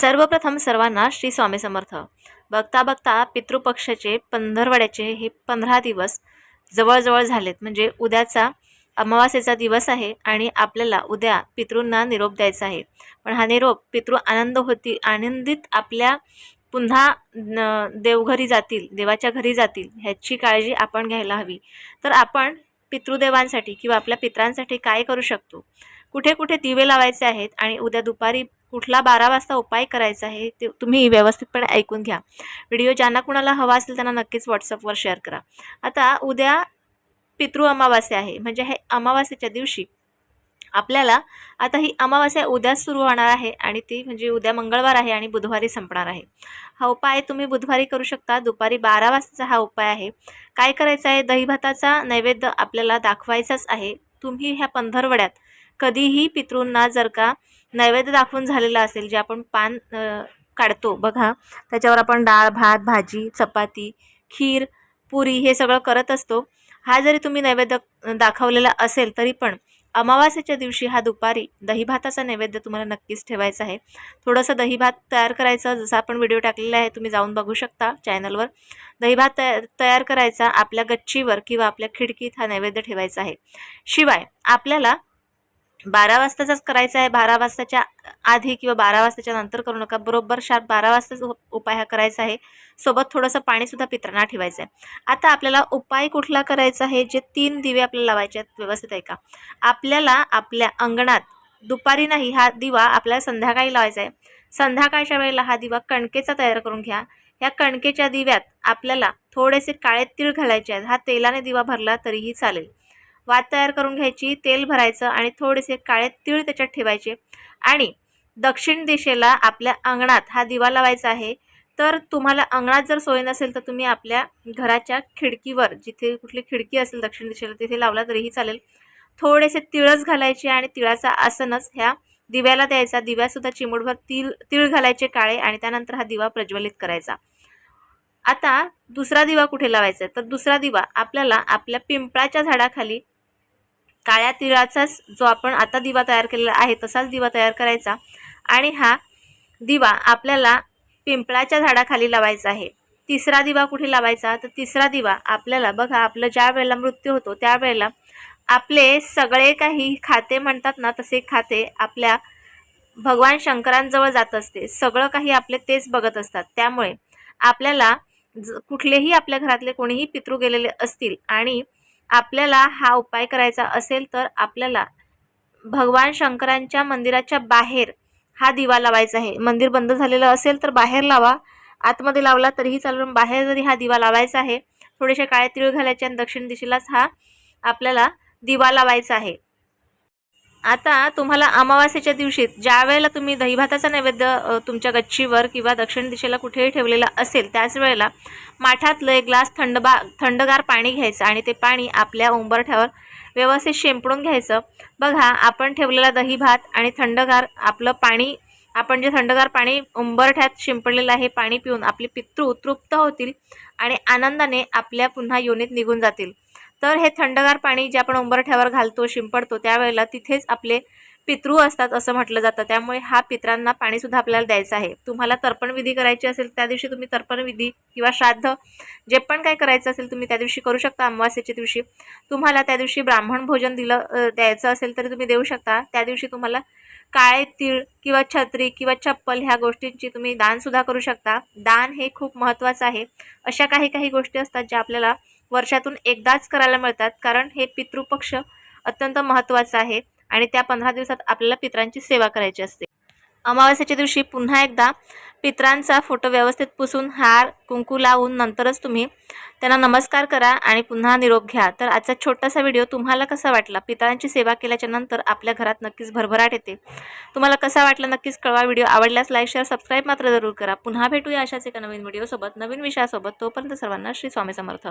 सर्वप्रथम सर्वांना श्री स्वामी समर्थ. बघता बघता पितृपक्षाचे पंधरवड्याचे हे पंधरा दिवस जवळजवळ झालेत. म्हणजे उद्याचा अमावास्येचा दिवस आहे आणि आपल्याला उद्या पितृंना निरोप द्यायचा आहे. पण हा निरोप पितृ आनंद होती आनंदित आपल्या पुन्हा देवघरी जातील देवाच्या घरी जातील ह्याची काळजी आपण घ्यायला हवी. तर आपण पितृदेवांसाठी किंवा आपल्या पित्रांसाठी काय करू शकतो? कुठे कुठे दिवे लावायचे आहेत आणि उद्या दुपारी कुठला बारा वाजता उपाय करायचा आहे ते तुम्ही व्यवस्थितपणे ऐकून घ्या. व्हिडिओ ज्यांना कुणाला हवा असेल त्यांना नक्कीच व्हॉट्सअपवर शेअर करा. आता उद्या पितृ अमावास्या आहे. म्हणजे हे अमावास्याच्या दिवशी आपल्याला आता ही अमावास्या उद्याच सुरू होणार आहे आणि ती म्हणजे उद्या मंगळवार आहे आणि बुधवारी संपणार आहे. हा उपाय तुम्ही बुधवारी करू शकता. दुपारी बारा वाजताचा हा उपाय आहे. काय करायचं आहे? दहीभाताचा नैवेद्य आपल्याला दाखवायचाच आहे. तुम्ही ह्या पंधरवड्यात कधीही पितृंना जर का नैवेद्य दाखवून झालेला असेल जे आपण पान काढतो बघा. त्याच्यावर आपण डाळ भात भाजी चपाती खीर पुरी हे सगळं करत असतो. हा जरी तुम्ही नैवेद्य दाखवलेला असेल तरी पण अमावास्याच्या दिवशी हा दुपारी दहीभाताचा नैवेद्य तुम्हाला नक्कीच ठेवायचा आहे. थोडंसं दहीभात तयार करायचं जसं आपण व्हिडिओ टाकलेला आहे तुम्ही जाऊन बघू शकता चॅनलवर. दहीभात तया तयार करायचा आपल्या गच्चीवर किंवा आपल्या खिडकीत हा नैवेद्य ठेवायचा आहे. शिवाय आपल्याला बारा वाजताचाच करायचा आहे बारा वाजताच्या आधी किंवा बारा वाजताच्या नंतर करू नका. बरोबर शार्प बारा वाजताच उपाय हा करायचा आहे सोबत थोडंसं पाणीसुद्धा पित्रांना ठेवायचं आहे. आता आपल्याला उपाय कुठला करायचा आहे जे तीन दिवे आपल्याला लावायचे आहेत व्यवस्थित आहे का? आपल्याला आपल्या अंगणात दुपारी नाही हा दिवा आपल्याला संध्याकाळी लावायचा आहे. संध्याकाळच्या वेळेला हा दिवा कणकेचा तयार करून घ्या. या कणकेच्या दिव्यात आपल्याला थोडेसे काळे तीळ घालायचे आहेत. हा तेलाने दिवा भरला तरीही चालेल. वात तयार करून घ्यायची तेल भरायचं आणि थोडेसे काळे तीळ त्याच्यात ठेवायचे. आणि दक्षिण दिशेला आपल्या अंगणात हा दिवा लावायचा आहे. तर तुम्हाला अंगणात जर सोय नसेल तर तुम्ही आपल्या घराच्या खिडकीवर जिथे कुठली खिडकी असेल दक्षिण दिशेला तिथे लावला तरीही चालेल. थोडेसे तिळच घालायचे आणि तिळाचा आसनच ह्या दिव्याला द्यायचा. दिव्यासुद्धा चिमूटभर तिळ तिळ घालायचे काळे आणि त्यानंतर हा दिवा प्रज्वलित करायचा. आता दुसरा दिवा कुठे लावायचा आहे? तर दुसरा दिवा आपल्याला आपल्या पिंपळाच्या झाडाखाली काळ्या तिळाचाच जो आपण आता दिवा तयार केलेला आहे तसाच दिवा तयार करायचा. आणि हा दिवा आपल्याला पिंपळाच्या झाडाखाली लावायचा आहे. तिसरा दिवा कुठे लावायचा? तर तिसरा दिवा आपल्याला बघा आपलं ज्या वेळेला मृत्यू होतो त्यावेळेला आपले सगळे काही खाते म्हणतात ना तसे खाते आपल्या भगवान शंकरांजवळ जात असते. सगळं काही आपले तेच बघत असतात. त्यामुळे आपल्याला ज कुठलेही आपल्या घरातले कोणीही पितृ गेलेले असतील आणि आपल्याला हा उपाय करायचा असेल तर आपल्याला भगवान शंकरांच्या मंदिराच्या बाहेर हा दिवा लावायचा आहे. मंदिर बंद झालेलं असेल तर बाहेर लावा. आतमध्ये लावला तरीही चालून बाहेर जरी हा दिवा लावायचा आहे थोडेसे काळे तिळ घालायचे आणि दक्षिण दिशेलाच हा आपल्याला दिवा लावायचा आहे. आता तुम्हाला अमावास्येच्या दिवशी ज्या वेळेला तुम्ही दहीभाताचा नैवेद्य तुमच्या गच्चीवर किंवा दक्षिण दिशेला कुठेही ठेवलेला असेल त्याच वेळेला माठातलं एक ग्लास थंडबा थंडगार पाणी घ्यायचं आणि ते पाणी आपल्या उंबरठ्यावर व्यवस्थित शिंपडून घ्यायचं. बघा आपण ठेवलेला दही भात आणि थंडगार आपलं पाणी आपण जे थंडगार पाणी उंबरठ्यात शिंपडलेलं आहे पाणी पिऊन आपले पितृ तृप्त होतील आणि आनंदाने आपल्या पुन्हा योनीत निघून जातील. तर हे थंडगार पाणी जे आपण उंबरठ्यावर घालतो शिंपडतो त्यावेळेला तिथेच आपले पितृ असतात असं म्हटलं जातं. त्यामुळे हा पित्रांना पाणीसुद्धा आपल्याला द्यायचं आहे. तुम्हाला तर्पणविधी करायची असेल त्या दिवशी तुम्ही तर्पण विधी किंवा श्राद्ध जे पण काय करायचं असेल तुम्ही त्या दिवशी करू शकता अमावास्येच्या दिवशी. तुम्हाला त्या दिवशी ब्राह्मण भोजन दिलं द्यायचं असेल तरी तुम्ही देऊ शकता. त्या दिवशी तुम्हाला काळे तीळ किंवा छत्री किंवा चप्पल ह्या गोष्टींची तुम्ही दानसुद्धा करू शकता. दान हे खूप महत्त्वाचं आहे. अशा काही काही गोष्टी असतात ज्या आपल्याला वर्षातून एकदाच करायला मिळतात. कारण हे पितृपक्ष अत्यंत महत्त्वाचं आहे आणि त्या पंधरा दिवसात आपल्याला पित्रांची सेवा करायची असते. अमावास्याच्या दिवशी पुन्हा एकदा पित्रांचा फोटो व्यवस्थित पुसून हार कुंकू लावून नंतरच तुम्ही त्यांना नमस्कार करा आणि पुन्हा निरोप घ्या. तर आजचा छोटासा व्हिडिओ तुम्हाला कसा वाटला? पितरांची सेवा केल्याच्यानंतर आपल्या घरात नक्कीच भरभराट येते. तुम्हाला कसा वाटला? नक्कीच कळवा व्हिडिओ. आवडल्यास लाईक शेअर सबस्क्राईब मात्र जरूर करा. पुन्हा भेटूया अशाच एका नवीन व्हिडिओसोबत नवीन विषयासोबत. तोपर्यंत सर्वांना श्री स्वामी समर्थ.